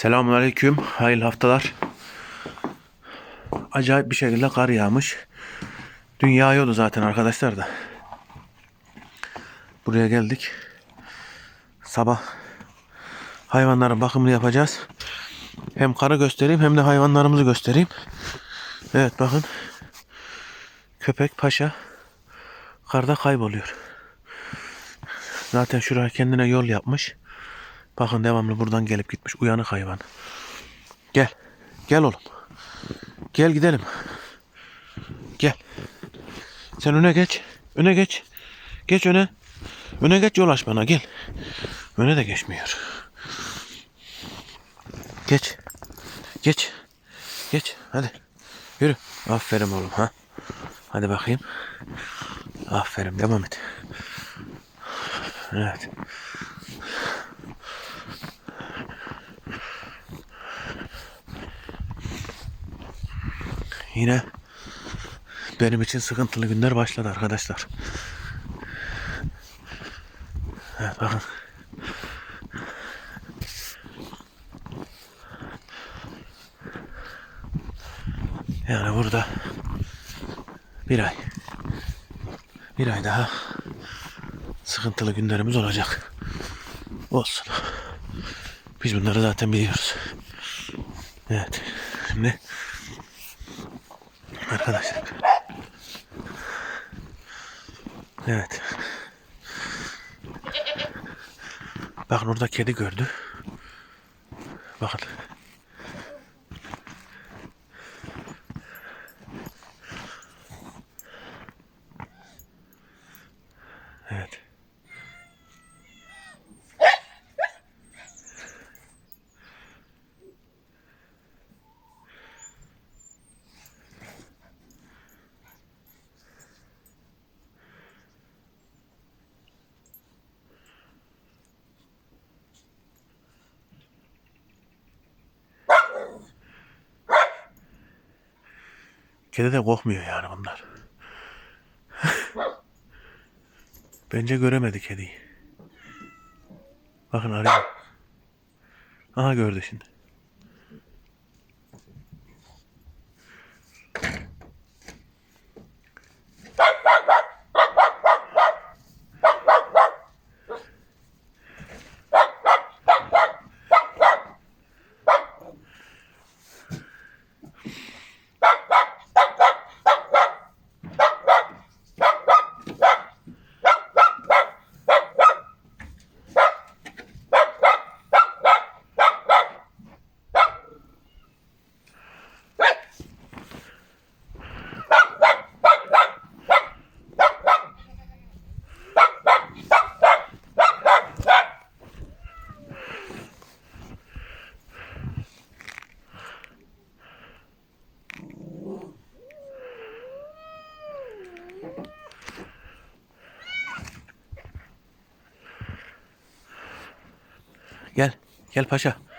Selamünaleyküm. Hayırlı haftalar. Acayip bir şekilde kar yağmış. Dün yağıyordu zaten arkadaşlar da. Buraya geldik. Sabah hayvanların bakımını yapacağız. Hem karı göstereyim hem de hayvanlarımızı göstereyim. Evet bakın. Köpek paşa karda kayboluyor. Zaten şuraya kendine yol yapmış. Bakın devamlı buradan gelip gitmiş. Uyanık hayvan. Gel. Gel oğlum. Gel gidelim. Gel. Sen öne geç. Öne geç. Geç öne. Öne geç yol aç bana gel. Öne de geçmiyor. Geç. Geç. Geç. Hadi. Yürü. Aferin oğlum ha. Hadi bakayım. Aferin devam et. Evet. Yine benim için sıkıntılı günler başladı arkadaşlar. Evet bakın. Yani burada bir ay bir ay daha sıkıntılı günlerimiz olacak. Olsun. Biz bunları zaten biliyoruz. Evet. Şimdi Arkadaşlar. Evet. Bakın orada kedi gördü. Bakın. Kedi de korkmuyor yani bunlar. Bence göremedi kediyi. Bakın arıyor. Aha gördü şimdi. Gel. Gel paşa.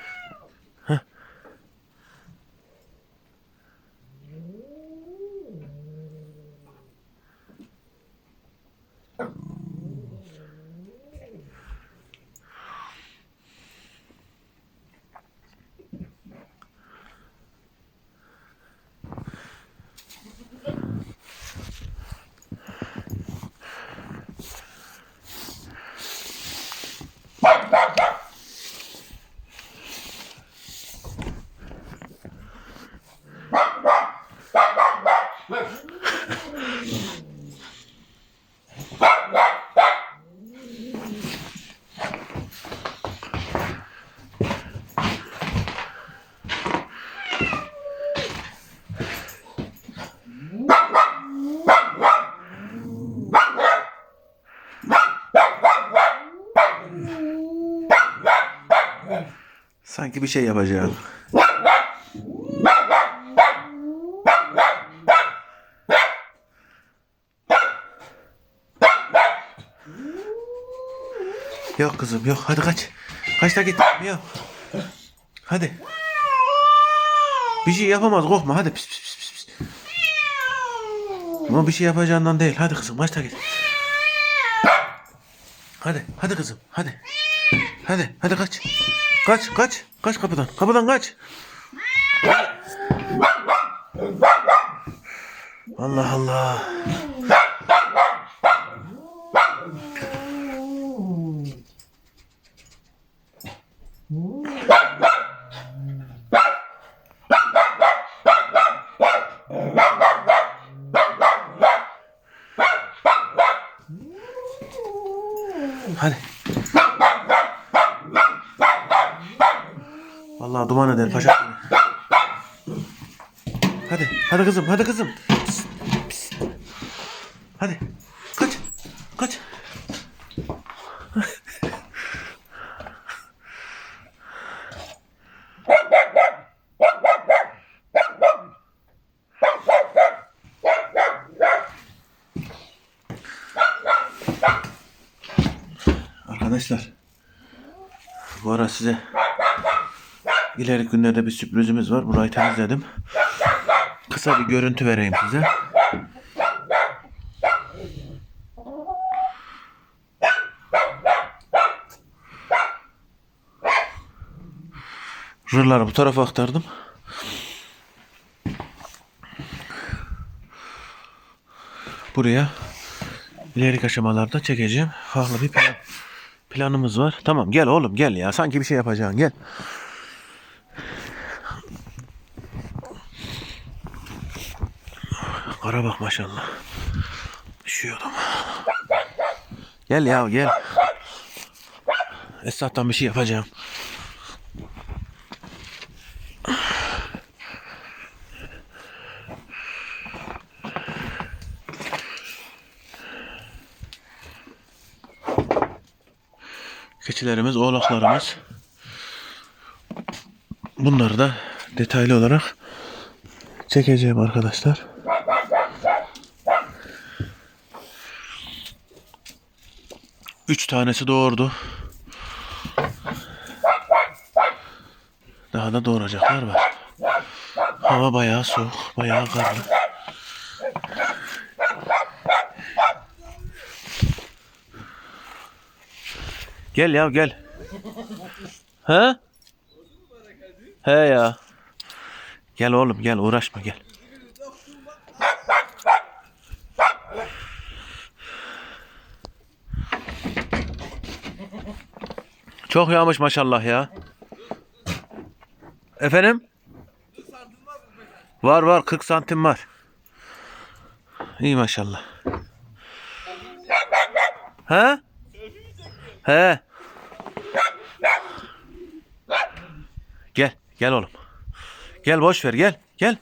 Sanki bir şey yapacağım. Yok kızım yok hadi kaç. Kaç da git. Yok. Hadi. Bir şey yapamaz korkma hadi pis pis pis pis. pis. Ama bir şey yapacağından değil. Hadi kızım kaç da git. Hadi hadi kızım hadi. Hadi. hadi kaç. Kaç kaç. Kaç kapıdan. Kapıdan kaç. Allah Allah. Hadi. Vallahi duman eder paşa. Hadi, hadi kızım, hadi kızım. Psst, psst. Hadi, kaç, kaç. Arkadaşlar, bu ara size ileriki günlerde bir sürprizimiz var. Burayı temizledim. Kısa bir görüntü vereyim size. Rırları bu tarafa aktardım. Buraya ileriki aşamalarda çekeceğim. Farklı bir plan, planımız var. Tamam gel oğlum gel ya. Sanki bir şey yapacaksın gel. Kara bak maşallah. Üşüyordum. Gel ya gel. Esat'tan bir şey yapacağım. Keçilerimiz, oğlaklarımız. Bunları da detaylı olarak çekeceğim arkadaşlar. Üç tanesi doğurdu. Daha da doğuracaklar var. Hava bayağı soğuk, bayağı karlı. Gel ya gel. He? He ya. Gel oğlum gel uğraşma gel. Çok yağmış maşallah ya. Efendim? Var var 40 santim var. İyi maşallah. He? He. Gel, gel oğlum. Gel boş ver gel. Gel.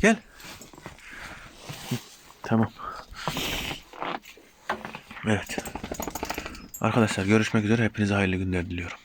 Gel. Tamam. Evet. Arkadaşlar görüşmek üzere. Hepinize hayırlı günler diliyorum.